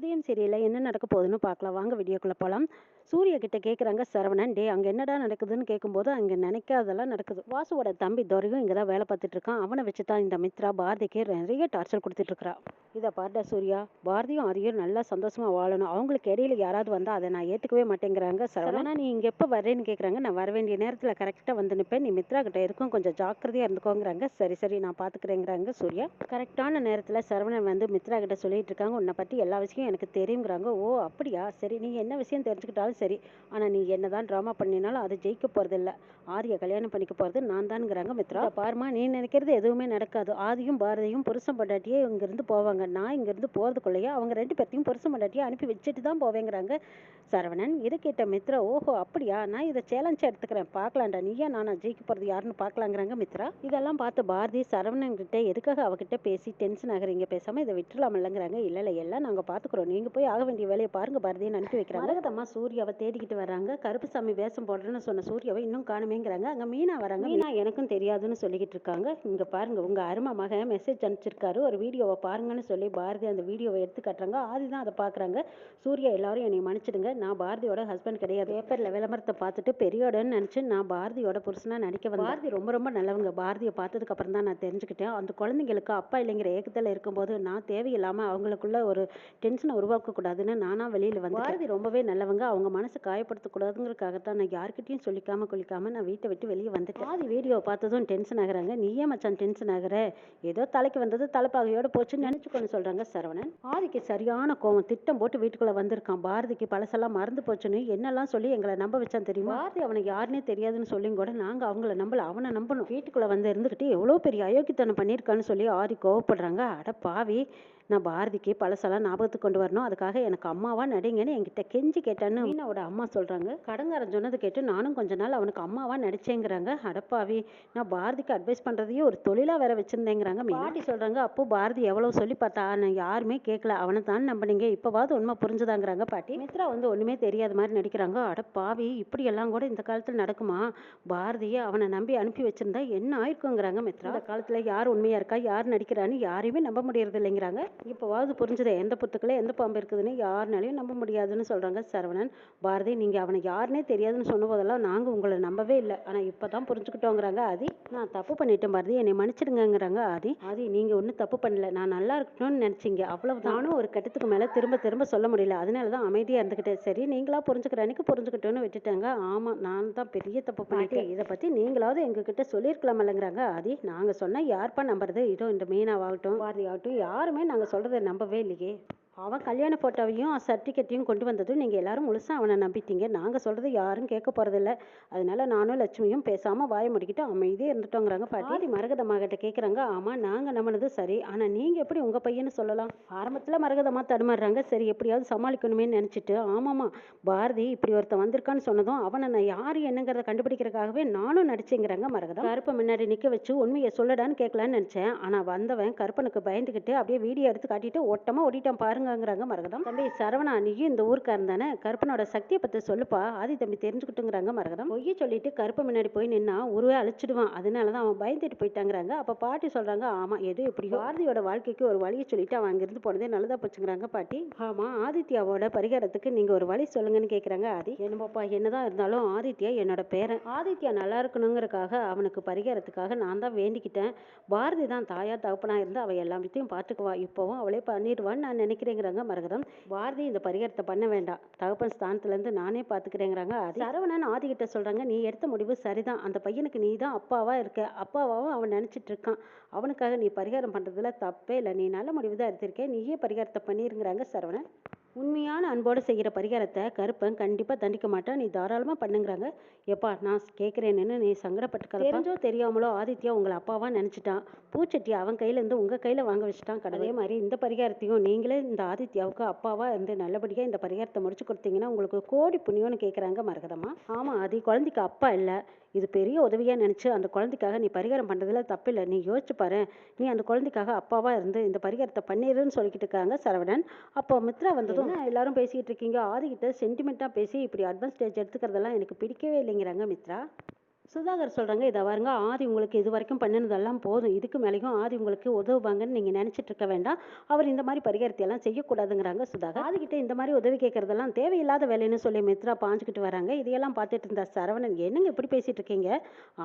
இதயம் சரியில்லை என்ன நடக்க போகுதுன்னு பார்க்கலாம். வாங்க வீடியோக்குள்ளே போகலாம் சூர்யா கிட்ட கேட்குறாங்க சரவணன் டே அங்கே என்னடா நடக்குதுன்னு கேட்கும்போது அங்கே நினைக்காதெல்லாம் நடக்குது. வாசுவோட தம்பி துரையும் இங்கே தான் வேலை பார்த்துட்டு இருக்கான். அவனை வச்சு தான் இந்த மித்ரா பாரதிக்கு நிறைய டார்ச்சர் கொடுத்துட்டு இருக்கறா. இதை பாருடா சூர்யா பாரதியும் ஆரியும் நல்லா சந்தோஷமா வாழணும். அவங்களுக்கு இடையில யாராவது வந்தால் அதை நான் ஏற்றுக்கவே மாட்டேங்கிறாங்க சரவணா நீ இங்கே எப்போ வர்றேன்னு கேட்குறாங்க நான் வர வேண்டிய நேரத்தில் கரெக்டாக வந்து நிற்பேன் நீ மித்ரா கிட்ட இருக்கும் கொஞ்சம் ஜாக்கிரதையாக இருந்துக்கோங்கிறாங்க. சரி சரி நான் பார்த்துக்கிறேங்கிறாங்க சூர்யா. கரெக்டான நேரத்தில் சரவணன் வந்து மித்ரா கிட்ட சொல்லிட்டு இருக்காங்க. உன்னை பற்றி எல்லா விஷயம் எனக்கு தெரியுங்கிறாங்க. ஓ அப்படியா? சரி நீ என்ன விஷயம் தெரிஞ்சுக்கிட்டாலும் சரி. ஆனால் நீ என்னதான் ட்ராமா பண்ணினாலும் அது ஜெயிக்க போகிறதில்ல ஆரியை கல்யாணம் பண்ணிக்க போகிறது நான் தானுங்கிறாங்க மித்ரா. பாருமா நீ நினைக்கிறது எதுவுமே நடக்காது. ஆதியும் பாரதியும் புருஷன் பண்டாட்டியே இங்கேருந்து போவாங்க. நான் இங்கேருந்து போகிறதுக்குள்ளேயே அவங்க ரெண்டு பேர்த்தையும் புருஷன் பண்டாட்டியை அனுப்பி வச்சுட்டு தான் போவேங்கிறாங்க. சரவணன் இதை கேட்ட மித்ரா ஓஹோ அப்படியா? நான் இதை சேலஞ்சாக எடுத்துக்கிறேன். பார்க்கலாம்டா. நீயா நானா ஜெயிக்க போகிறது யாருன்னு பார்க்கலாங்கிறாங்க மித்ரா. இதெல்லாம் பார்த்து பாரதி சரவணன் கிட்ட எதுக்காக அவகிட்ட பேசி டென்ஷன் ஆகிறீங்க? பேசாமல் இதை விட்டுலாமல்லங்கிறாங்க இல்லை இல்லை எல்லாம் நாங்கள் பார்த்து பார்த்துக்குறோம் நீங்கள் போய் ஆக வேண்டிய வேலையை பாருங்க பாரதின்னு அனுப்பி வைக்கிறாங்க. மரகதம்மா சூர்யாவை தேடிக்கிட்டு வராங்க. கருப்புசாமி வேஷம் போடுறேன்னு சொன்ன சூர்யாவை இன்னும் காணுமேங்கிறாங்க. அங்கே மீனா வராங்க. மீனா எனக்கும் தெரியாதுன்னு சொல்லிக்கிட்டு இருக்காங்க. இங்கே பாருங்க உங்கள் அருமை மகன் மெசேஜ் அனுப்பிச்சிருக்காரு. ஒரு வீடியோவை பாருங்கன்னு சொல்லி பாரதி அந்த வீடியோவை எடுத்து காட்டுறாங்க. ஆதி தான் அதை பார்க்குறாங்க சூர்யா எல்லாரும் என்னை மன்னிச்சிடுங்க. நான் பாரதியோட ஹஸ்பண்ட் கிடையாது. பேப்பரில் விளம்பரத்தை பார்த்துட்டு பெரியோடன்னு நினச்சி நான் பாரதியோட புருஷனாக நடிக்க வந்தேன். பாரதி ரொம்ப ரொம்ப நல்லவங்க. பாரதியை பார்த்ததுக்கு அப்புறம் தான் நான் தெரிஞ்சுக்கிட்டேேன். அந்த குழந்தைங்களுக்கு அப்பா இல்லைங்கிற ஏக்கத்தில் இருக்கும்போது நான் தேவையில்லாமல் அவங்களுக்குள்ள ஒரு டென்ஷனை உருவாக்கக்கூடாதுன்னு நானாக வெளியில் வந்து பாரதி ரொம்பவே நல்லவங்க. அவங்க மனசை காயப்படுத்தக்கூடாதுங்கிறதுக்காகத்தான் நான் யார்கிட்டயும் சொல்லிக்காம கொள்ளிக்காம நான் வீட்டை விட்டு வெளியே வந்துட்டேன். பாதி வீடியோ பார்த்ததும் டென்ஷன் ஆகுறாங்க. நீ ஏன் மச்சான் டென்ஷன் ஆகுற. ஏதோ தலைக்கு வந்தது தலைப்பாகையோட போச்சுன்னு நினச்சிக்கொண்டு சொல்கிறாங்க சரவணன். ஆதிக்கு சரியான கோவம். திட்டம் போட்டு வீட்டுக்குள்ளே வந்திருக்கான். பாரதிக்கு பழசெல்லாம் மறந்து போச்சுன்னு என்னெல்லாம் சொல்லி எங்களை நம்ப வச்சான் தெரியுமா? பாரதி அவனை யாருன்னே தெரியாதுன்னு சொல்லி கூட நாங்கள் அவங்கள நம்பல. அவனை நம்பணும். வீட்டுக்குள்ளே வந்து இருந்துக்கிட்டு எவ்வளோ பெரிய அயோக்கியத்தனம் பண்ணியிருக்கான்னு சொல்லி ஆதி கோவப்படுறாங்க. அட பாவி. நான் பாரதிக்கு பழசெல்லாம் ஞாபகத்துக்கு கொண்டு வரணும். அதுக்காக எனக்கு அம்மாவா நடிங்கன்னு என்கிட்ட கெஞ்சி கேட்டான்னு மீனாவோட அம்மா சொல்றாங்க. கடங்காரன் சொன்னது கேட்டு நானும் கொஞ்ச நாள் அவனுக்கு அம்மாவா நடிச்சேங்கிறாங்க. அடப்பாவி நான் பாரதிக்கு அட்வைஸ் பண்றதையே ஒரு தொழிலா வேற வச்சிருந்தேங்கிறாங்க பாட்டி சொல்றாங்க அப்போ பாரதி எவ்வளவு சொல்லி பார்த்தா? நான் யாருமே கேட்கல அவனை தான் நம்பினீங்க. இப்பவாவது உண்மை புரிஞ்சுதாங்கிறாங்க பாட்டி. மித்ரா வந்து ஒண்ணுமே தெரியாத மாதிரி நடிக்கிறாங்க. அடப்பாவி இப்படி எல்லாம் கூட இந்த காலத்துல நடக்குமா? பாரதியை அவனை நம்பி அனுப்பி வச்சிருந்தா என்ன ஆயிருக்குங்கிறாங்க மித்ரா. இந்த காலத்துல யார் உண்மையா இருக்கா? யார் நடிக்கிறான்னு யாரையுமே நம்ப முடியறது இல்லைங்கிறாங்க இப்போவாவது புரிஞ்சுதே எந்த புத்துக்குள்ள எந்த பாம்பு இருக்குதுன்னு யாருனாலையும் நம்ப முடியாதுன்னு சொல்றாங்க சரவணன். பாரதி நீங்க அவனை யாருனே தெரியாதுன்னு சொன்ன போதெல்லாம் நாங்க உங்களை நம்பவே இல்லை. ஆனா இப்பதான் புரிஞ்சுக்கிட்டோங்கிறாங்க ஆதி. நான் தப்பு பண்ணிட்டேன் பாரதி. என்னை மன்னிச்சிடுங்கங்கிறாங்க ஆதி. ஆதி நீங்க ஒன்றும் தப்பு பண்ணல. நான் நல்லா இருக்கணும்னு நினைச்சீங்க. அவ்வளவு நானும் ஒரு கட்டத்துக்கு மேல திரும்ப திரும்ப சொல்ல முடியல. அதனால தான் அமைதியா இருந்துக்கிட்டேன் சரி நீங்களா புரிஞ்சுக்கிற அன்னைக்கு புரிஞ்சுக்கிட்டோன்னு விட்டுட்டாங்க. ஆமா நான் தான் பெரிய தப்பு பண்ணிட்டேன். இதை பத்தி நீங்களாவது எங்ககிட்ட சொல்லியிருக்கலாமல்லங்கிறாங்க ஆதி. நாங்க சொன்னா யார்ப்பா நம்புறது? இதோ இந்த மீனாவாகட்டும் பாரதி ஆகட்டும் யாருமே நாங்க சொல்கிறத நம்பவே இல்லையே. அவன் கல்யாண ஃபோட்டோவையும் சர்டிஃபிகேட்டையும் கொண்டு வந்ததும் நீங்கள் எல்லாரும் முழுசாக அவனை நம்பிட்டீங்க. நாங்கள் சொல்கிறது யாரும் கேட்க போகிறதில்ல அதனால நானும் லட்சுமியும் பேசாமல் வாய முடிக்கிட்டு அமைதியே இருந்துட்டோங்கிறாங்க. பாட்டி மரகதம்மா கிட்ட கேட்குறாங்க ஆமாம் நாங்கள் நம்பினது சரி. ஆனால் நீங்கள் எப்படி உங்கள் பையன்னு சொல்லலாம்? ஆரம்பத்தில் மரகதமாக தடுமாறுறாங்க. சரி எப்படியாவது சமாளிக்கணுமே நினச்சிட்டு ஆமாம்மா பாரதி இப்படி ஒருத்தன் வந்திருக்கான்னு சொன்னதும் அவனை நான் யார் என்னங்கிறத கண்டுபிடிக்கிறதுக்காகவே நானும் நடிச்சேங்கிறாங்க மரகதம். கருப்பை முன்னாடி நிற்க வச்சு உண்மையை சொல்லடான்னு கேட்கலான்னு நினச்சேன். ஆனால் வந்தவன் கருப்பனுக்கு பயந்துக்கிட்டு அப்படியே வீடியோ எடுத்து காட்டிட்டு ஓட்டமாக ஓடிட்டான் பாருங்க. பாருங்கங்கிறாங்க மரகதம். தம்பி சரவணா நீயும் இந்த ஊருக்காரன் தானே? கருப்பனோட சக்தியை பத்தி சொல்லுப்பா. ஆதி தம்பி தெரிஞ்சுக்கிட்டுங்கிறாங்க மரகதம். பொய்ய சொல்லிட்டு கருப்பு முன்னாடி போய் நின்னா உருவே அழிச்சிடுவான். அதனாலதான் அவன் பயந்துட்டு போயிட்டாங்கிறாங்க. அப்ப பாட்டி சொல்றாங்க ஆமா எது எப்படியோ. ஆதியோட வாழ்க்கைக்கு ஒரு வழியை சொல்லிட்டு அவன் அங்கிருந்து போனதே நல்லதா போச்சுங்கிறாங்க பாட்டி. ஆமா ஆதித்யாவோட பரிகாரத்துக்கு நீங்க ஒரு வழி சொல்லுங்கன்னு கேக்குறாங்க ஆதி. என்னப்பாப்பா என்னதான் இருந்தாலும் ஆதித்யா என்னோட பேரன். ஆதித்யா நல்லா இருக்கணுங்கிறதுக்காக அவனுக்கு பரிகாரத்துக்காக நான் தான் வேண்டிக்கிட்டேன். பாரதி தான் தாயா தகப்பனா இருந்து அவ எல்லாத்தையும் பார்த்துக்குவா. இப்போவும் அவளே பண்ணிடுவான்னு நான் நினைக்கிறேன். நினைக்கிறேங்கிறாங்க மரகதம். பாரதி இந்த பரிகாரத்தை பண்ண வேண்டாம். தகப்பன் ஸ்தானத்துல இருந்து நானே பாத்துக்கிறேங்கிறாங்க ஆதி. சரவணன் ஆதி கிட்ட சொல்றாங்க நீ எடுத்த முடிவு சரிதான். அந்த பையனுக்கு நீ தான் அப்பாவா இருக்க. அப்பாவாவும் அவன் நினைச்சிட்டு இருக்கான் அவனுக்காக நீ பரிகாரம் பண்றதுல தப்பே இல்லை. நீ நல்ல முடிவு தான் எடுத்திருக்கேன் நீயே பரிகாரத்தை பண்ணிருங்கிறாங்க சரவணன். உண்மையான அன்போடு செய்கிற பரிகாரத்தை கருப்பன் கண்டிப்பாக தண்டிக்க மாட்டான். நீ தாராளமாக பண்ணுங்கிறாங்க. எப்பா நான் கேட்குறேன்னு நீ சங்கடப்பட்டுக்கிற தெரிஞ்சோ தெரியாமலோ ஆதித்யா உங்களை அப்பாவா நினச்சிட்டான். பூச்சட்டி அவன் கையிலேருந்து உங்கள் கையில் வாங்க வச்சுட்டான். அதே மாதிரி இந்த பரிகாரத்தையும் நீங்களே இந்த ஆதித்யாவுக்கு அப்பாவா இருந்து நல்லபடியாக இந்த பரிகாரத்தை முடிச்சு கொடுத்தீங்கன்னா உங்களுக்கு கோடி புண்ணியம்னு கேட்குறாங்க மரகதம்மா. ஆமாம் ஆதி குழந்தைக்கு அப்பா இல்லை. இது பெரிய உதவியாக நினச்சி அந்த குழந்தைக்காக நீ பரிகாரம் பண்ணுறதுல தப்பில்லை. நீ யோசிச்சு பாரு. நீ அந்த குழந்தைக்காக அப்பாவா இருந்து இந்த பரிகாரத்தை பண்ணிடுன்னு சொல்லிக்கிட்டு இருக்காங்க சரவணன். அப்போ மித்ரா வந்ததும் எல்லாரும் பேசிக்கிட்டு இருக்கீங்க. ஆதிக்கிட்ட சென்டிமெண்ட்டாக பேசி இப்படி அட்வான்ஸ் ஸ்டேஜ் எடுத்துக்கிறதெல்லாம் எனக்கு பிடிக்கவே இல்லைங்கிறாங்க மித்ரா. சுதாகர் சொல்கிறாங்க இதை பாருங்க ஆதி உங்களுக்கு இது வரைக்கும் பண்ணினதெல்லாம் போதும். இதுக்கு மேலேயும் ஆதி உங்களுக்கு உதவுவாங்கன்னு நீங்கள் நினச்சிட்டு இருக்க வேண்டாம். அவர் இந்த மாதிரி பரிகாரத்தை எல்லாம் செய்யக்கூடாதுங்கிறாங்க சுதாகர். ஆதிக்கிட்ட இந்த மாதிரி உதவி கேட்கறதெல்லாம் தேவையில்லாத வேலைன்னு சொல்லி மித்ரா பாஞ்சுக்கிட்டு வராங்க. இதையெல்லாம் பார்த்துட்டு இருந்த சரவணன் என்னங்க இப்படி பேசிட்டு இருக்கீங்க?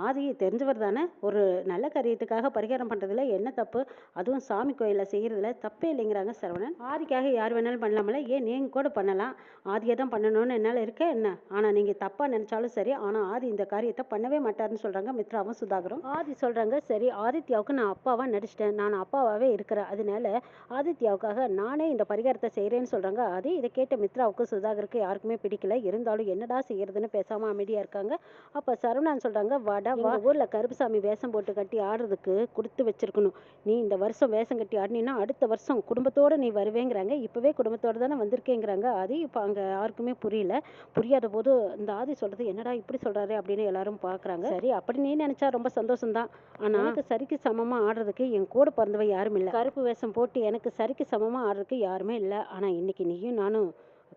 ஆதி தெரிஞ்சவர் தானே? ஒரு நல்ல காரியத்துக்காக பரிகாரம் பண்ணுறதுல என்ன தப்பு? அதுவும் சாமி கோயிலில் செய்கிறதுல தப்பே இல்லைங்கிறாங்க சரவணன். ஆதிக்காக யார் வேணாலும் பண்ணலாமல. ஏன் நீங்கள் கூட பண்ணலாம்? ஆதியை தான் பண்ணணும்னு என்னால் இருக்க என்ன? ஆனால் நீங்கள் தப்பாக நினச்சாலும் சரி. ஆனால் ஆதி இந்த காரியத்தை பண்ணவே மாட்டாருன்னு சொல்கிறாங்க மித்ராவும் சுதாகரும். ஆதி சொல்கிறாங்க சரி ஆதித்யாவுக்கு நான் அப்பாவாக நடிச்சிட்டேன். நான் அப்பாவாகவே இருக்கிறேன். அதனால ஆதித்யாவுக்காக நானே இந்த பரிகாரத்தை செய்கிறேன்னு சொல்கிறாங்க ஆதி இதை கேட்ட மித்ராவுக்கு சுதாகருக்கு யாருக்குமே பிடிக்கல. இருந்தாலும் என்னடா செய்யறதுன்னு பேசாமல் அமைதியாக இருக்காங்க. அப்போ சரவணன் சொல்கிறாங்க வாடா வா. ஊரில் கருப்புசாமி வேஷம் போட்டு கட்டி ஆடுறதுக்கு கொடுத்து வச்சிருக்கணும். நீ இந்த வருஷம் வேஷம் கட்டி ஆடினீன்னா அடுத்த வருஷம் குடும்பத்தோடு நீ வருவேங்கிறாங்க. இப்போவே குடும்பத்தோடு தானே வந்திருக்கேங்கிறாங்க. ஆதி இப்போ அங்கே யாருக்குமே புரியல. புரியாத போது இந்த ஆதி சொல்கிறது என்னடா இப்படி சொல்கிறாரு அப்படின்னு எல்லாரும் பார்க்குறாங்க சரி அப்படி நீ நினச்சா ரொம்ப சந்தோஷம்தான். ஆனால் எனக்கு சரிக்கு சமமாக ஆடுறதுக்கு என் கூட பிறந்தவ யாரும் இல்லை. கருப்பு வேஷம் போட்டு எனக்கு சரிக்கு சமமாக ஆடுறதுக்கு யாருமே இல்லை. ஆனால் இன்னைக்கு நீயும் நானும்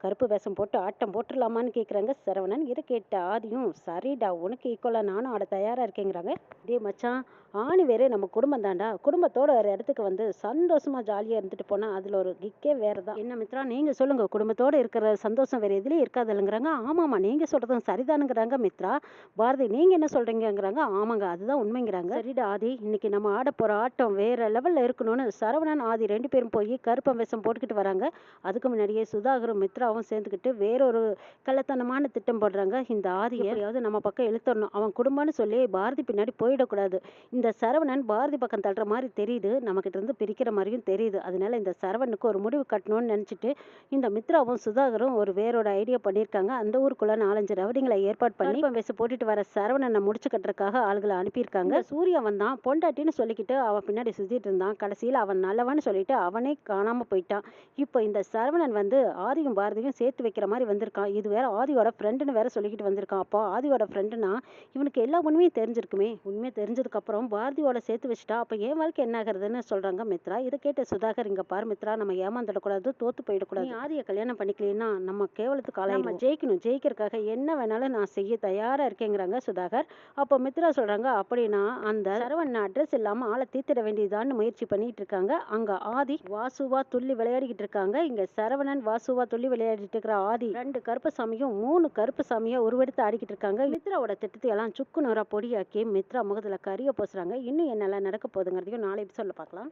கருப்பு வேஷம் போட்டு ஆட்டம் போட்டுடலாமான்னு கேட்குறாங்க சரவணன் இதை கேட்ட ஆதியும் சரிடா உனக்கு ஈக்குவலாக நானும் ஆட தயாராக இருக்கேங்கிறாங்க. டேய் மச்சான் ஆணி வேறு நம்ம குடும்பம் தான்டா. குடும்பத்தோட ஒரு இடத்துக்கு வந்து சந்தோஷமா ஜாலியாக இருந்துட்டு போனால் அதில் ஒரு கிக்கே வேறு தான் என்ன மித்ரா நீங்கள் சொல்லுங்கள் குடும்பத்தோட இருக்கிற சந்தோஷம் வேறு எதுலேயும் இருக்காதுல்லைங்கிறாங்க. ஆமாம்மா நீங்கள் சொல்கிறதும் சரிதானுங்கிறாங்க மித்ரா. பாரதி நீங்கள் என்ன சொல்கிறீங்கங்கிறாங்க ஆமாங்க அதுதான் உண்மைங்கிறாங்க. சரிடா ஆதி இன்னைக்கு நம்ம ஆட போகிற ஆட்டம் வேறு லெவலில் இருக்கணும்னு சரவணன் ஆதி ரெண்டு பேரும் போய் கருப்பம் வேஷம் போட்டுக்கிட்டு வராங்க. அதுக்கு முன்னாடியே சுதாகரும் மித்ராவும் சேர்ந்துக்கிட்டு வேறொரு கள்ளத்தனமான திட்டம் போடுறாங்க. இந்த ஆதியை எப்படியாவது நம்ம பக்கம் இழுத்தரணும் அவன் குடும்பம்னு சொல்லி பாரதி பின்னாடி போயிடக்கூடாது. இந்த சரவணன் பாரதி பக்கம் தள்ளுற மாதிரி தெரியுது. நம்மக்கிட்ட இருந்து பிரிக்கிற மாதிரியும் தெரியுது. அதனால இந்த சரவணனுக்கு ஒரு முடிவு கட்டணும்னு நினச்சிட்டு இந்த மித்ராவும் சுதாகரும் ஒரு வேறோட ஐடியா பண்ணியிருக்காங்க. அந்த ஊருக்குள்ள நாலஞ்சு ரவுடிங்களை ஏற்பாடு பண்ணி கருப்பம் வேஷம் போட்டுட்டு வர சரவணனை முடிச்சு கட்டுறதுக்காக ஆளுகளை அனுப்பியிருக்காங்க. சூர்யா வந்தான். பொண்டாட்டின்னு சொல்லிக்கிட்டு அவன் பின்னாடி சுத்திட்டு இருந்தான். கடைசியில் அவன் நல்லவன்னு சொல்லிட்டு அவனே காணாம போயிட்டான். இப்போ இந்த சரவணன் வந்து ஆதியும் பாரதியும் சேர்த்து வைக்கிற மாதிரி வந்திருக்கான். இது வேற ஆதியோட ஃப்ரெண்டுன்னு வேற சொல்லிக்கிட்டு வந்திருக்கான். அப்போ ஆதியோட ஃப்ரெண்டுனா இவனுக்கு எல்லா உண்மையும் தெரிஞ்சிருக்குமே. உண்மை தெரிஞ்சதுக்கு பாரதியோட சேர்த்து வச்சுட்டா அப்போ என் வாழ்க்கை என்ன ஆகுறதுன்னு சொல்றாங்க மித்ரா. இதை கேட்ட சுதாகர் இங்க பாரு மித்ரா நம்ம ஏமாந்துடக்கூடாது தோத்து போயிடக்கூடாது. ஆதியை கல்யாணம் பண்ணிக்கலைன்னா நம்ம கேவலத்துக்கு ஆளாயிரும் நம்ம ஜெயிக்கணும் ஜெயிக்கிறதுக்காக என்ன வேணாலும் நான் செய்ய தயாரா இருக்கேங்கிறாங்க சுதாகர். அப்போ மித்ரா சொல்றாங்க அப்படின்னா அந்த சரவணன் அட்ரஸ் இல்லாம ஆளை தீர்த்திட வேண்டியதான்னு முயற்சி பண்ணிட்டு இருக்காங்க. அங்க ஆதி வாசுவா துள்ளி விளையாடிக்கிட்டு இருக்காங்க. இங்க சரவணன் வாசுவா துள்ளி விளையாடிட்டு இருக்கிற ஆதி ரெண்டு கருப்பசாமியும் மூணு கருப்பசாமியா உருவெடுத்து ஆடிக்கிட்டு இருக்காங்க. மித்ராவோட திட்டத்தை எல்லாம் சுக்கு நூறா பொடியாக்கி மித்ரா முகத்துல கரிய பூசுறாங்க. இன்னும் என்னெல்லாம் நடக்க போகுதுங்கிறதையும் நாளை சொல்ல பார்க்கலாம்?